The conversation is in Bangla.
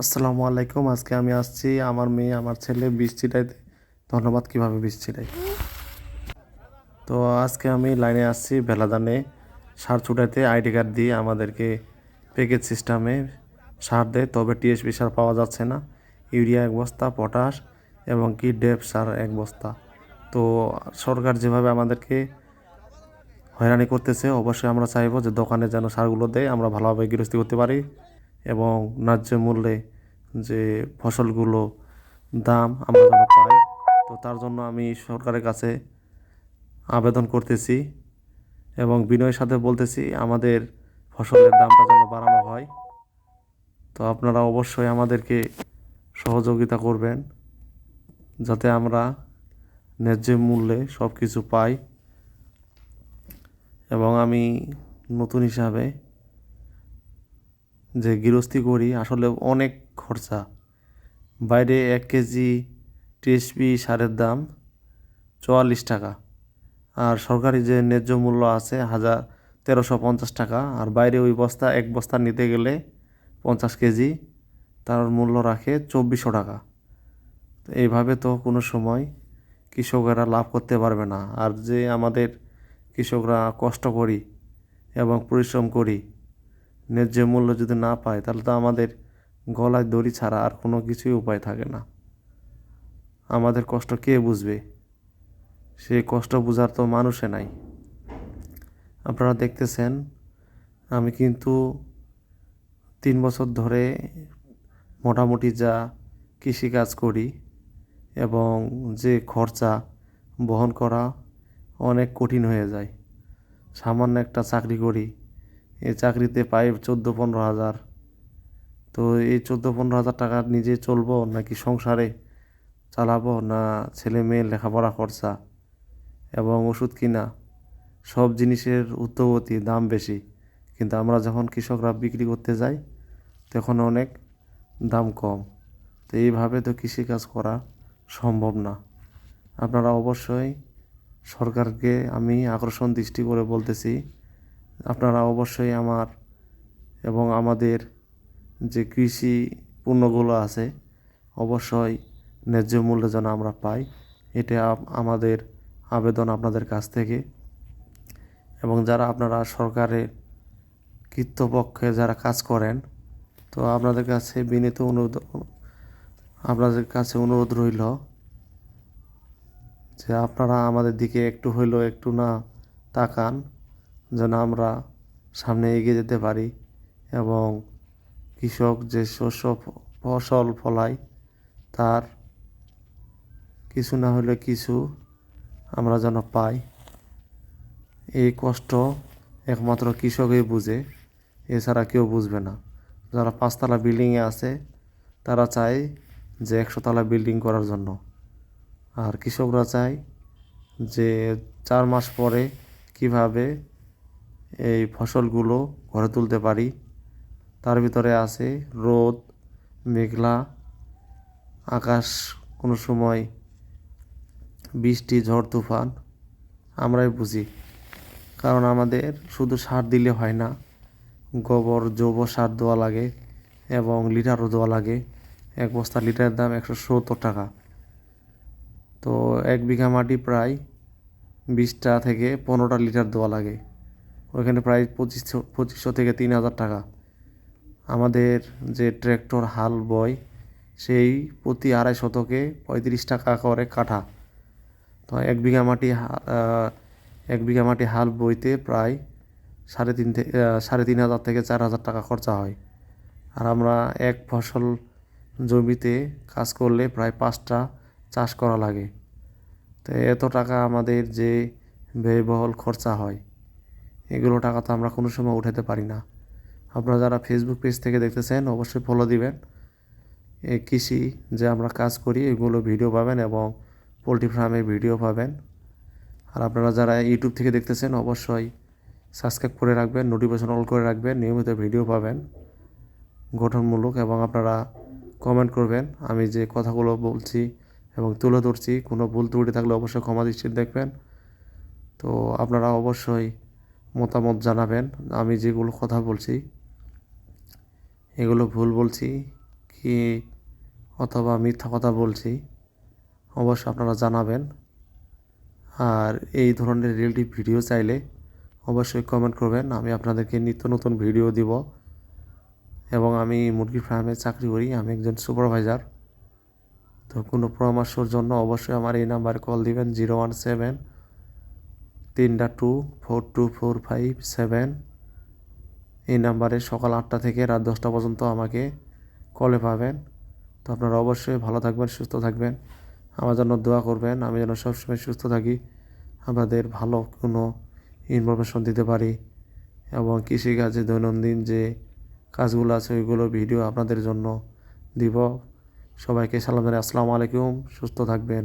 আসসালামু আলাইকুম, আজকে আমি আসছি আমার মেয়ে, আমার ছেলে বীজ ছিটাইতে ধন্যবাদ, কীভাবে বীজ ছিটাই তো আজকে আমি লাইনে আসছি ভেলাদানে। সার ছুটাইতে আইডি কার্ড দিয়ে আমাদেরকে প্যাকেজ সিস্টেমে সার দেয়। তবে টিএসপি সার পাওয়া যাচ্ছে না। ইউরিয়া এক বস্তা, পটাশ এবং কি ডেপ সার এক বস্তা। তো সরকার যেভাবে আমাদেরকে হয়রানি করতেছে, অবশ্যই আমরা চাইব যে দোকানে যেন সারগুলো দেয়। আমরা ভালোভাবে গৃহস্থী করতে পারি। এবং ন্যায্য মূল্যে যে ফসলগুলো দাম আমরা যেন পাই তো তার জন্য আমি সরকারের কাছে আবেদন করতেছি এবং বিনয়ের সাথে বলতেছি আমাদের ফসলের দামটা যেন বাড়ানো হয়। তো আপনারা অবশ্যই আমাদেরকে সহযোগিতা করবেন যাতে আমরা ন্যায্য মূল্যে সব কিছু পাই এবং আমি নতুন হিসাবে যে গৃহস্থী করি, আসলে অনেক খরচা। বাইরে এক কেজি টিএসপি সারের দাম চুয়াল্লিশ টাকা। আর সরকারি যে ন্যায্য মূল্য আছে হাজার তেরোশো পঞ্চাশ টাকা, আর বাইরে ওই বস্তা, এক বস্তা নিতে গেলে পঞ্চাশ কেজি, তার মূল্য রাখে চব্বিশশো টাকা। তো এইভাবে তো কোনো সময় কৃষকেরা লাভ করতে পারবে না। আর যে আমাদের কৃষকরা কষ্ট করি এবং পরিশ্রম করি ন্যায্য মূল্য যদি না পায়, তাহলে তো আমাদের গলায় দড়ি ছাড়া আর কোনো কিছুই উপায় থাকে না। আমাদের কষ্ট কে বুঝবে? সেই কষ্ট বোঝার তো মানুষে নাই। আপনারা দেখতেছেন, আমি কিন্তু তিন বছর ধরে মোটামুটি যা কৃষিকাজ করি এবং যে খরচা বহন করা অনেক কঠিন হয়ে যায়। সামান্য একটা চাকরি করি এই চাকরিতে পাই চোদ্দ পনেরো হাজার। তো এই চোদ্দ পনেরো হাজার টাকা নিজে চলবো নাকি সংসারে চালাবো না ছেলে মেয়ের লেখাপড়া খরচা এবং ওষুধ কিনা? সব জিনিসের উদ্যোগতি দাম বেশি। কিন্তু আমরা যখন কৃষকরা বিক্রি করতে যাই, তখন অনেক দাম কম। তো এইভাবে তো কৃষিকাজ করা সম্ভব না। আপনারা অবশ্যই সরকারকে আমি আকর্ষণ দৃষ্টি করে বলতেছি আপনারা অবশ্যই আমার এবং আমাদের যে কৃষি পণ্যগুলো আছে, অবশ্যই ন্যায্য মূল্যে যেন আমরা পাই। এটা আমাদের আবেদন আপনাদের কাছ থেকে। এবং যারা আপনারা সরকারের কৃতপক্ষে যারা কাজ করেন, তো আপনাদের কাছে বিনীত অনুরোধ, আপনাদের কাছে অনুরোধ রইল যে আপনারা আমাদের দিকে একটু হইলেও একটু না তাকান। যেন আমরা সামনে এগিয়ে যেতে পারি এবং কৃষক যে শস্য ফসল ফলায় তার কিছু না হলে কিছু আমরা যেন পাই। এই কষ্ট একমাত্র কৃষকই বুঝে, এছাড়া কেউ বুঝবে না। যারা পাঁচতলা বিল্ডিংয়ে আছে, তারা চায় যে একশোতলা বিল্ডিং করার জন্য। আর কৃষকরা চায় যে চার মাস পরে কীভাবে এই ফসলগুলো ঘরে তুলতে পারি। তার ভিতরে আছে রোদ, মেঘলা, আকাশ, কোনো সময় বৃষ্টি, ঝড়, তুফান, আমরাই বুঝি। কারণ আমাদের শুধু সার দিলে হয় না, গোবর, জৈব সার দেওয়া লাগে এবং লিটারও দেওয়া লাগে। এক বস্তা লিটারের দাম একশো সত্তর টাকা। তো এক বিঘা মাটি প্রায় বিশটা থেকে পনেরোটা লিটার দেওয়া লাগে। ওইখানে প্রায় পঁচিশশো পঁচিশশো থেকে তিন হাজার টাকা। আমাদের যে ট্র্যাক্টর হাল বয়, সেই প্রতি আড়াই শতকে পঁয়ত্রিশ টাকা করে কাঠা। তো এক বিঘা মাটি এক বিঘা মাটি হাল বইতে প্রায় সাড়ে তিন থেকে সাড়ে তিন হাজার থেকে চার হাজার টাকা খরচা হয়। আর আমরা এক ফসল জমিতে কাজ করলে প্রায় পাঁচটা চাষ করা লাগে। তো এত টাকা আমাদের যে ব্যয়বহুল খরচা হয়। এগুলো টাকা তো আমরা কোনো সময় উঠাতে পারি না। আপনারা যারা ফেসবুক পেজ থেকে দেখতেছেন, অবশ্যই ফলো দিবেন। এই কৃষি যে আমরা কাজ করি, এগুলো ভিডিও পাবেন এবং পোলট্রি ফার্মের ভিডিও পাবেন। আর আপনারা যারা ইউটিউব থেকে দেখতেছেন, অবশ্যই সাবস্ক্রাইব করে রাখবেন নোটিফিকেশন অল করে রাখবেন, নিয়মিত ভিডিও পাবেন, গঠনমূলক এবং আপনারা কমেন্ট করবেন। আমি যে কথাগুলো বলছি এবং তুলে ধরছি, কোনো ভুল ত্রুটি থাকলে অবশ্যই ক্ষমা দৃষ্টি দেখবেন। তো আপনারা অবশ্যই মতামত জানাবেন। আমি যেগুলো কথা বলছি, এগুলো ভুল বলছি কি অথবা মিথ্যা কথা বলছি, অবশ্যই আপনারা জানাবেন। আর এই ধরনের রিয়েলিটি ভিডিও চাইলে অবশ্যই কমেন্ট করবেন। আমি আপনাদেরকে নিত্য নতুন ভিডিও দিব এবং আমি মুরগি ফার্মে চাকরি করি, আমি একজন সুপারভাইজার তো কোনো পরামর্শের জন্য অবশ্যই আমার এই নাম্বারে কল দিবেন জিরো ওয়ান সেভেন তিনটা two four two four five seven এই নাম্বারে সকাল আটটা থেকে রাত দশটা পর্যন্ত আমাকে কলে পাবেন। তো আপনারা অবশ্যই ভালো থাকবেন, সুস্থ থাকবেন। আমার জন্য দোয়া করবেন, আমি যেন সবসময় সুস্থ থাকি। আপনাদের ভালো কোনো ইনফরমেশন দিতে পারি এবং কৃষিকাজে দৈনন্দিন যে কাজগুলো আছে, ওইগুলো ভিডিও আপনাদের জন্য দিব। সবাইকে সালাম জানাই, আসসালামু আলাইকুম, সুস্থ থাকবেন।